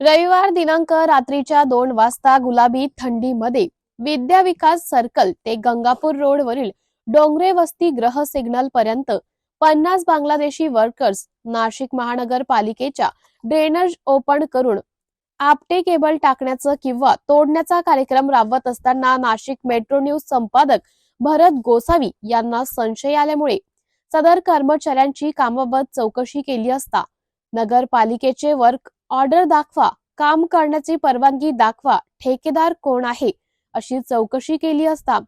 रविवार दिनांक रात्रीच्या दोन वाजता गुलाबी थंडीमध्ये विद्या विकास सर्कल ते गंगापूर रोडवरील डोंगरे वस्ती ग्रह सिग्नल पर्यंत पन्नास बांगलादेशी वर्कर्स नाशिक महानगरपालिकेच्या ड्रेनेज ओपन करून आपटे केबल टाकण्याचं किंवा तोडण्याचा कार्यक्रम राबवत असताना नाशिक मेट्रो न्यूज संपादक भरत गोसावी यांना संशय आल्यामुळे सदर कर्मचाऱ्यांची कामाबाबत चौकशी केली असता नगरपालिकेचे वर्क ऑर्डर दाखवा. काम करण्याची परवानगी दाखवा. ठेकेदार कोण आहे? अशी चौकशी केली असता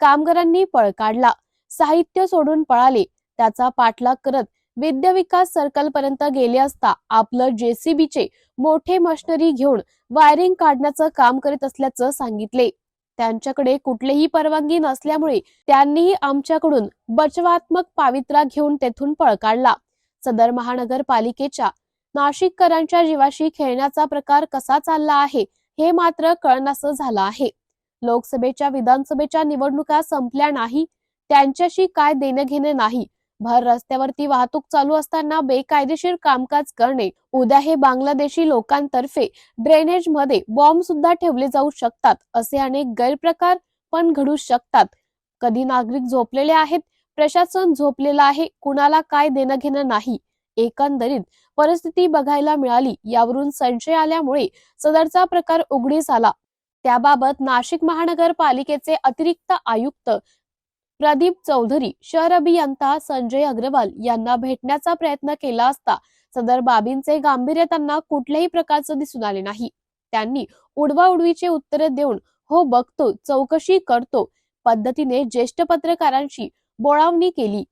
कामगारांनी पळ काढला. साहित्य सोडून पळाले. त्याचा पाठलाग करत विद्या विकास सर्कल पर्यंत गेले असता आपलं जेसीबीचे मोठे मशिनरी घेऊन वायरिंग काढण्याचं काम करीत असल्याचं सांगितले. त्यांच्याकडे कुठलीही परवानगी नसल्यामुळे त्यांनीही आमच्याकडून बचवात्मक पावित्रा घेऊन तेथून पळ काढला. सदर महानगरपालिकेच्या नाशिककरांच्या जीवाशी खेळण्याचा प्रकार कसा चालला आहे हे मात्र कळनासं झालं आहे. लोकसभेच्या विधानसभेच्या निवडणुका संपल्या नाही त्यांच्याशी काय देणं घेणं नाही. भर रस्त्यावरती वाहतूक चालू असताना बेकायदेशीर कामकाज करणे उद्या हे बांगलादेशी लोकांतर्फे ड्रेनेजमध्ये बॉम्ब सुद्धा ठेवले जाऊ शकतात असे अनेक गैरप्रकार पण घडू शकतात. कधी नागरिक झोपलेले आहेत प्रशासन झोपलेलं आहे कुणाला काय देणं घेणं नाही. एकंदरीत परिस्थिती बघायला मिळाली. यावरून संशय आल्यामुळे सदरचा प्रकार उघडीस आला. त्याबाबत नाशिक महानगरपालिकेचे अतिरिक्त आयुक्त प्रदीप चौधरी शहर अभियंता संजय अग्रवाल यांना भेटण्याचा प्रयत्न केला असता सदर बाबींचे गांभीर्य त्यांना कुठल्याही प्रकारचं दिसून आले नाही. त्यांनी उडवाउडवीचे उत्तरे देऊन हो बघतो चौकशी करतो पद्धतीने ज्येष्ठ पत्रकारांशी बोळावणी केली.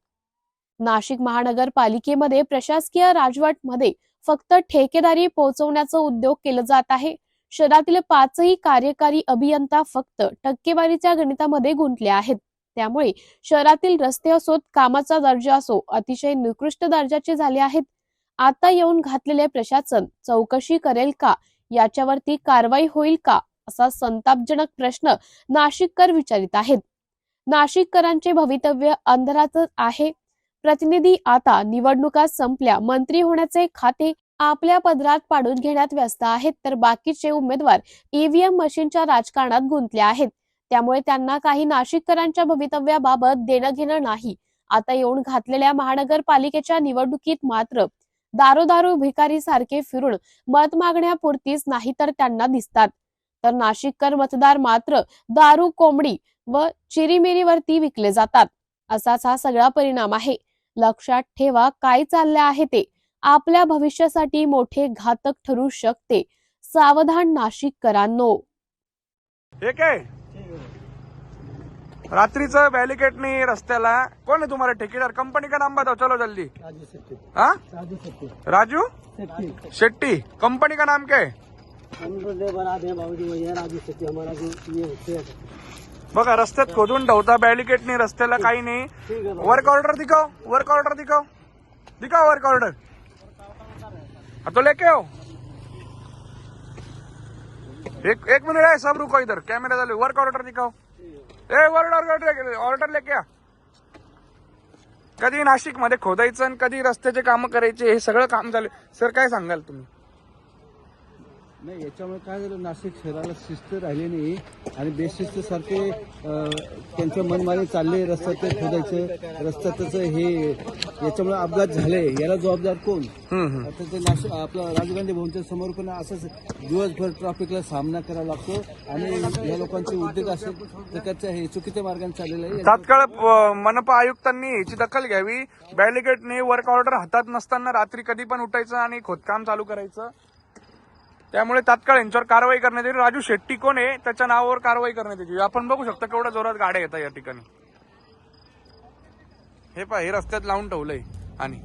नाशिक महानगरपालिकेमध्ये प्रशासकीय राजवटमध्ये फक्त ठेकेदारी पोहोचवण्याचा उद्योग केला जात आहे. शहरातील पाचही कार्यकारी अभियंता फक्त टक्केवारीच्या गणितामध्ये गुंतले आहेत. त्यामुळे शहरातील रस्ते असोत कामाचा दर्जा असो अतिशय निकृष्ट दर्जाचे झाले आहेत. आता येऊन घातलेले प्रशासन चौकशी करेल का? याच्यावरती कारवाई होईल का? असा संतापजनक प्रश्न नाशिककर विचारित आहेत. नाशिककरांचे भवितव्य अंधारातच आहे. प्रतिनिधी आता निवडणुका संपल्या. मंत्री होण्याचे खाते आपल्या पदरात पाडून घेण्यात व्यस्त आहेत. तर बाकीचे उमेदवार ईव्हीएम मशीनच्या राजकारणात गुंतले आहेत. त्यामुळे त्यांना काही नाशिककरांच्या भवितव्याबाबत देणं घेणं नाही. आता येऊन घातलेल्या महानगरपालिकेच्या निवडणुकीत मात्र दारोदारो भिकारी सारखे फिरून मत मागण्यापुरतीच नाही तर त्यांना दिसतात. तर नाशिककर मतदार मात्र दारू कोंबडी व चिरीमिरीवरती विकले जातात. असाच हा सगळा परिणाम आहे. लक्षात ठेवा काय चालले आहे ते. आपल्या भविष्यासाठी मोठे घातक ठरू शकते. सावधान नाशिककरांनो. हे काय? रात्रीचं बॅलिकेटनी रस्त्याला कोण है तुम्हारा ठेकेदार? कंपनी का नाम बताओ? चलो जल्दी. राजू शेट्टी. हाँ? राजू शेट्टी. राजू? शेट्टी. शेट्टी. कंपनी का नाम क्या? है हम तो दे बना दे बाबूजी वही राजू शेट्टी हमारा जो ये होते हैं। बघा रस्त्यात खोदून ठेवता नाही रस्त्याला काही नाही. वर्क ऑर्डर दिखाव वर्क ऑर्डर दिखाव. दिखाव वर्क ऑर्डर हाँ, तो लेके हो एक एक मिनट है सब रुको इधर. कैमरा चालू वर्क ऑर्डर दिखाओ ए वर्क ऑर्डर ऑर्डर लेके या. कधी नाशिकमध्ये खोदायचं आणि कधी रस्त्याचे काम करायचे हे सगळं काम झाले सर काय सांगाल तुम्ही? नाही याच्यामुळे काय झालं नाशिक शहराला शिस्त राहिली नाही आणि बेशिस्त सारखे अं, त्यांचं मनमानी चालले रस्त्यात खोदायचं रस्त्यातच हे याच्यामुळे अपघात झाले. याला जबाबदार कोण. आता ते नाशिक आपलं राजीव गांधी भवनच्या समोर पण असंच दिवसभर ट्रॅफिकला सामना करावा लागतो आणि या लोकांचे उद्योग असे प्रकारचे हे चुकीच्या मार्गाने चाललेलं आहे. तात्काळ मनपा आयुक्तांनी याची दखल घ्यावी. बॅलिकेटने वर्क ऑर्डर हातात नसताना रात्री कधी पण उठायचं आणि खोदकाम चालू करायचं. त्यामुळे तात्काळ यांच्यावर कारवाई करण्यात येईल. राजू शेट्टी कोण आहे? त्याच्या नावावर कारवाई करण्यात येईल. आपण बघू शकता केवढ्या जोरात गाड्या येतात या ठिकाणी. हे पहा हे रस्त्यात लावून ठेवलंय आणि